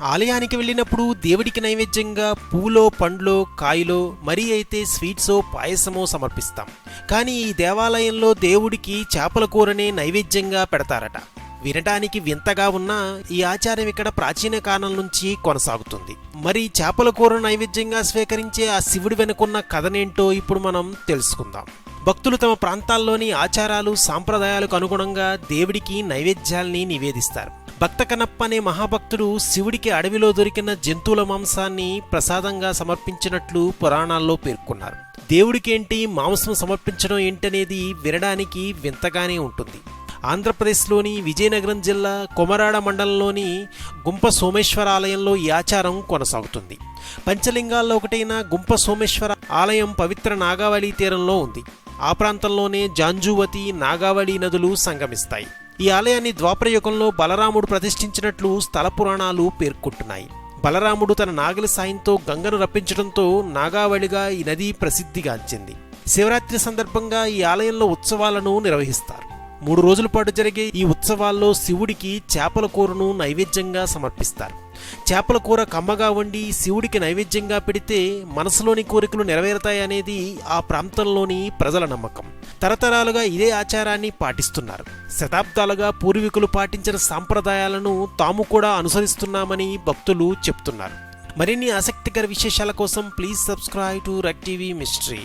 ఆలయానికి వెళ్ళినప్పుడు దేవుడికి నైవేద్యంగా పూలో పండ్లో కాయలో మరీ అయితే స్వీట్సో పాయసమో సమర్పిస్తాం. కానీ ఈ దేవాలయంలో దేవుడికి చేపల కూరనే నైవేద్యంగా పెడతారట. వినటానికి వింతగా ఉన్నా ఈ ఆచారం ఇక్కడ ప్రాచీన కాలం నుంచి కొనసాగుతుంది. మరి చేపల కూర నైవేద్యంగా స్వీకరించే ఆ శివుడి వెనుకున్న కథనేంటో ఇప్పుడు మనం తెలుసుకుందాం. భక్తులు తమ ప్రాంతాల్లోని ఆచారాలు సాంప్రదాయాలకు అనుగుణంగా దేవుడికి నైవేద్యాల్ని నివేదిస్తారు. భక్త కనప్ప అనే మహాభక్తుడు శివుడికి అడవిలో దొరికిన జంతువుల మాంసాన్ని ప్రసాదంగా సమర్పించినట్లు పురాణాల్లో పేర్కొన్నారు. దేవుడికేంటి మాంసం సమర్పించడం ఏంటనేది వినడానికి వింతగానే ఉంటుంది. ఆంధ్రప్రదేశ్లోని విజయనగరం జిల్లా కొమరాడ మండలంలోని గుంప సోమేశ్వర ఆలయంలో ఈ ఆచారం కొనసాగుతుంది. పంచలింగాల్లో ఒకటైన గుంప సోమేశ్వర ఆలయం పవిత్ర నాగావళి తీరంలో ఉంది. ఆ ప్రాంతంలోనే జాంజువతి నాగావళి నదులు సంగమిస్తాయి. ఈ ఆలయాన్ని ద్వాపరయుగంలో బలరాముడు ప్రతిష్ఠించినట్లు స్థల పురాణాలు పేర్కొంటున్నాయి. బలరాముడు తన నాగలి సాయంతో గంగను రప్పించడంతో నాగావళిగా ఈ నది ప్రసిద్ధిగాంచింది శివరాత్రి సందర్భంగా ఈ ఆలయంలో ఉత్సవాలను నిర్వహిస్తారు. మూడు రోజుల పాటు జరిగే ఈ ఉత్సవాల్లో శివుడికి చేపల కూరను నైవేద్యంగా సమర్పిస్తారు. చేపల కూర కమ్మగా వండి శివుడికి నైవేద్యంగా పెడితే మనసులోని కోరికలు నెరవేరుతాయనేది ఆ ప్రాంతంలోని ప్రజల నమ్మకం. తరతరాలుగా ఇదే ఆచారాన్ని పాటిస్తున్నారు. శతాబ్దాలుగా పూర్వీకులు పాటించిన సాంప్రదాయాలను తాము కూడా అనుసరిస్తున్నామని భక్తులు చెప్తున్నారు. మరిన్ని ఆసక్తికర విశేషాల కోసం ప్లీజ్ సబ్స్క్రైబ్ టు రక్ టీవీ మిస్టరీ.